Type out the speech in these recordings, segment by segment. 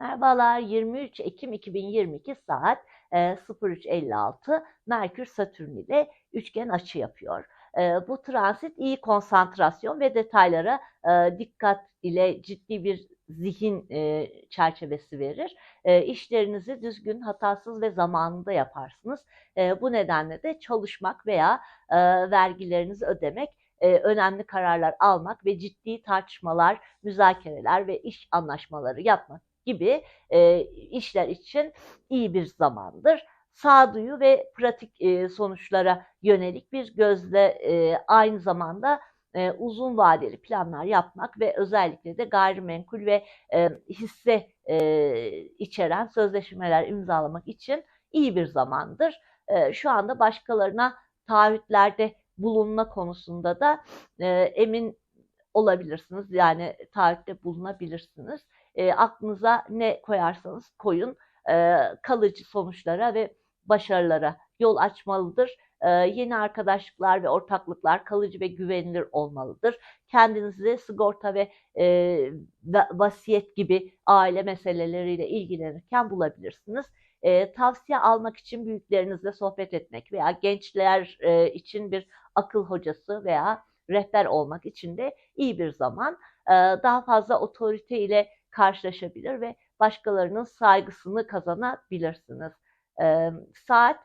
Merhabalar 23 Ekim 2022 saat e, 03.56 Merkür Satürn ile üçgen açı yapıyor. E, bu transit iyi konsantrasyon ve detaylara e, dikkat ile ciddi bir zihin e, çerçevesi verir. E, işlerinizi düzgün, hatasız ve zamanında yaparsınız. E, bu nedenle de çalışmak veya e, vergilerinizi ödemek e, önemli kararlar almak ve ciddi tartışmalar, müzakereler ve iş anlaşmaları yapmak gibi e, işler için iyi bir zamandır. Sağduyu ve pratik e, sonuçlara yönelik bir gözle e, aynı zamanda e, uzun vadeli planlar yapmak ve özellikle de gayrimenkul ve e, hisse e, içeren sözleşmeler imzalamak için iyi bir zamandır. E, şu anda başkalarına taahhütlerde bulunma konusunda da e, emin olabilirsiniz. Yani taahhütte bulunabilirsiniz. E, aklınıza ne koyarsanız koyun e, kalıcı sonuçlara ve başarılara yol açmalıdır. E, yeni arkadaşlıklar ve ortaklıklar kalıcı ve güvenilir olmalıdır. Kendinizi sigorta ve e, vasiyet gibi aile meseleleriyle ilgilenirken bulabilirsiniz. E, tavsiye almak için büyüklerinizle sohbet etmek veya gençler e, için bir akıl hocası veya rehber olmak için de iyi bir zaman. E, daha fazla otorite ile karşılaşabilir ve başkalarının saygısını kazanabilirsiniz. E, saat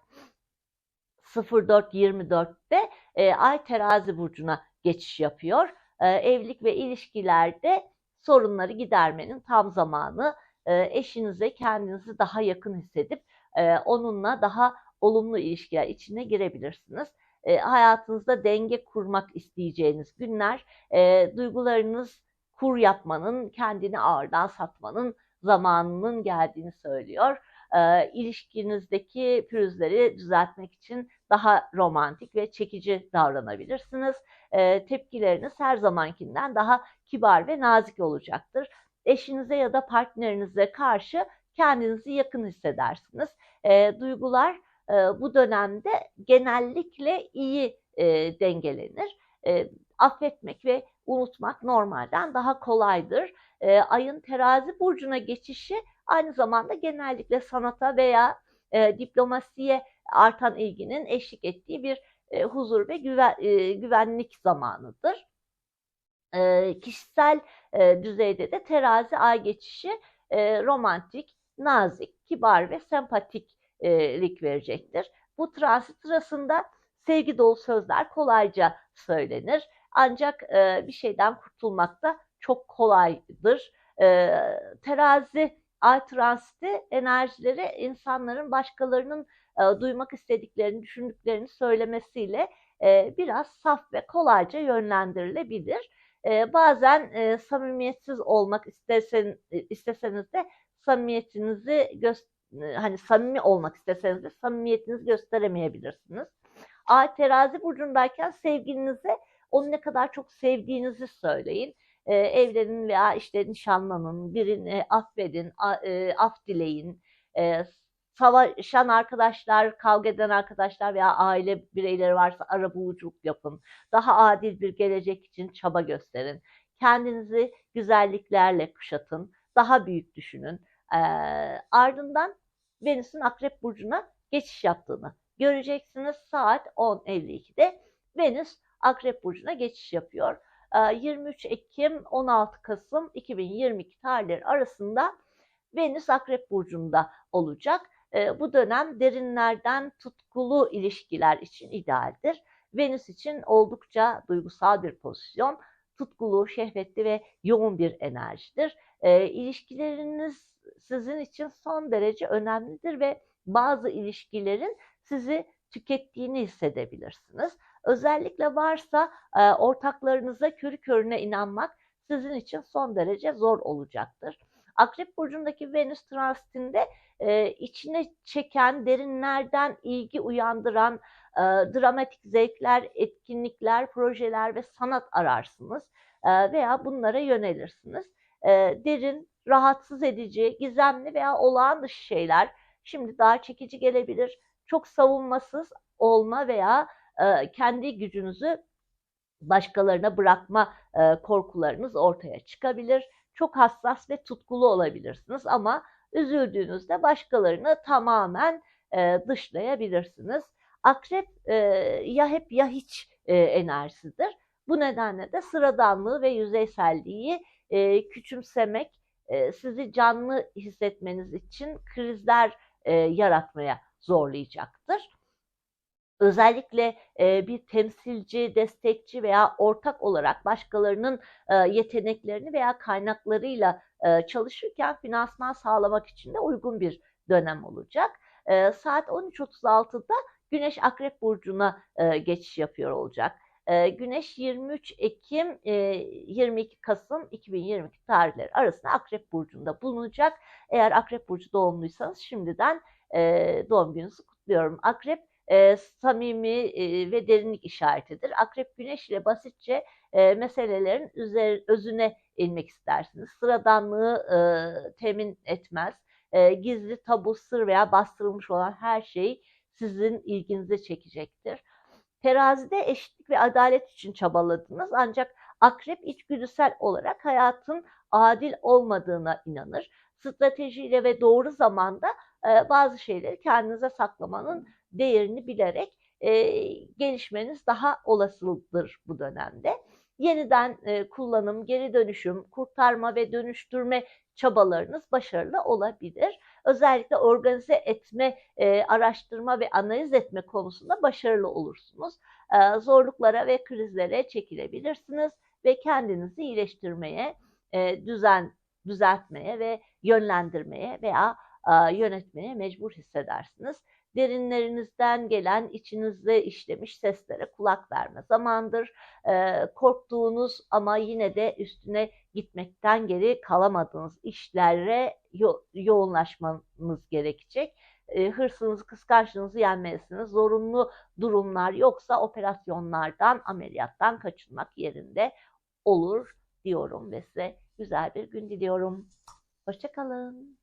04.24'te e, Ay terazi burcuna geçiş yapıyor. E, evlilik ve ilişkilerde sorunları gidermenin tam zamanı. E, eşinize kendinizi daha yakın hissedip e, onunla daha olumlu ilişkiler içine girebilirsiniz. E, hayatınızda denge kurmak isteyeceğiniz günler, e, duygularınız kur yapmanın, kendini ağırdan satmanın zamanının geldiğini söylüyor. E, ilişkinizdeki pürüzleri düzeltmek için daha romantik ve çekici davranabilirsiniz. E, tepkileriniz her zamankinden daha kibar ve nazik olacaktır. Eşinize ya da partnerinize karşı kendinizi yakın hissedersiniz. E, duygular e, bu dönemde genellikle iyi e, dengelenir. E, affetmek ve unutmak normalden daha kolaydır. E, ayın terazi burcuna geçişi aynı zamanda genellikle sanata veya e, diplomasiye artan ilginin eşlik ettiği bir e, huzur ve güven, e, güvenlik zamanıdır. E, kişisel e, düzeyde de terazi ay geçişi e, romantik, nazik, kibar ve sempatiklik verecektir. Bu transit sırasında sevgi dolu sözler kolayca söylenir. Ancak e, bir şeyden kurtulmak da çok kolaydır. E, terazi ay transiti enerjileri insanların başkalarının e, duymak istediklerini, düşündüklerini söylemesiyle e, biraz saf ve kolayca yönlendirilebilir. E, bazen e, samimiyetsiz olmak istesen, isteseniz de samimiyetinizi göster hani samimi olmak isteseniz de samimiyetinizi gösteremeyebilirsiniz. Ay terazi burcundayken sevgilinize onu ne kadar çok sevdiğinizi söyleyin. E, evlenin veya işte nişanlanın, birini affedin, a, e, af dileyin. E, savaşan arkadaşlar, kavga eden arkadaşlar veya aile bireyleri varsa ara buluculuk yapın. Daha adil bir gelecek için çaba gösterin. Kendinizi güzelliklerle kuşatın. Daha büyük düşünün. E, ardından Venüs'ün Akrep Burcu'na geçiş yaptığını göreceksiniz. Saat 10.52'de Venüs Akrep Burcu'na geçiş yapıyor. 23 Ekim 16 Kasım 2022 tarihleri arasında Venüs Akrep Burcu'nda olacak. Bu dönem derinlerden tutkulu ilişkiler için idealdir. Venüs için oldukça duygusal bir pozisyon, tutkulu, şehvetli ve yoğun bir enerjidir. İlişkileriniz sizin için son derece önemlidir ve bazı ilişkilerin sizi tükettiğini hissedebilirsiniz. Özellikle varsa e, ortaklarınıza körü körüne inanmak sizin için son derece zor olacaktır. Akrep burcundaki Venüs transitinde e, içine çeken, derinlerden ilgi uyandıran e, dramatik zevkler, etkinlikler, projeler ve sanat ararsınız e, veya bunlara yönelirsiniz. E, derin, rahatsız edici, gizemli veya olağan dışı şeyler şimdi daha çekici gelebilir. Çok savunmasız olma veya e, kendi gücünüzü başkalarına bırakma e, korkularınız ortaya çıkabilir. çok hassas ve tutkulu olabilirsiniz ama üzüldüğünüzde başkalarını tamamen e, dışlayabilirsiniz. Akrep e, ya hep ya hiç e, enerjisidir. Bu nedenle de sıradanlığı ve yüzeyselliği e, küçümsemek, e, sizi canlı hissetmeniz için krizler e, yaratmaya zorlayacaktır. Özellikle e, bir temsilci, destekçi veya ortak olarak başkalarının e, yeteneklerini veya kaynaklarıyla e, çalışırken finansman sağlamak için de uygun bir dönem olacak. E, saat 13.36'da Güneş Akrep Burcu'na e, geçiş yapıyor olacak. E, Güneş 23 Ekim e, 22 Kasım 2022 tarihleri arasında Akrep Burcu'nda bulunacak. Eğer Akrep Burcu doğumluysanız şimdiden e, doğum gününüzü kutluyorum. Akrep e, samimi e, ve derinlik işaretidir. Akrep Güneş ile basitçe e, meselelerin üzer, özüne inmek istersiniz. Sıradanlığı e, temin etmez. E, gizli, tabu, sır veya bastırılmış olan her şey sizin ilginizi çekecektir. Terazide eşitlik ve adalet için çabaladınız ancak akrep içgüdüsel olarak hayatın adil olmadığına inanır. Stratejiyle ve doğru zamanda e, bazı şeyleri kendinize saklamanın değerini bilerek e, gelişmeniz daha olasıdır bu dönemde. Yeniden e, kullanım, geri dönüşüm, kurtarma ve dönüştürme çabalarınız başarılı olabilir. Özellikle organize etme, e, araştırma ve analiz etme konusunda başarılı olursunuz. Zorluklara ve krizlere çekilebilirsiniz ve kendinizi iyileştirmeye, düzen düzeltmeye ve yönlendirmeye veya yönetmeye mecbur hissedersiniz derinlerinizden gelen içinizde işlemiş seslere kulak verme zamandır. E, korktuğunuz ama yine de üstüne gitmekten geri kalamadığınız işlere yo- yoğunlaşmanız gerekecek. E, hırsınızı, kıskançlığınızı yenmelisiniz. Zorunlu durumlar yoksa operasyonlardan, ameliyattan kaçınmak yerinde olur diyorum ve size güzel bir gün diliyorum. Hoşçakalın.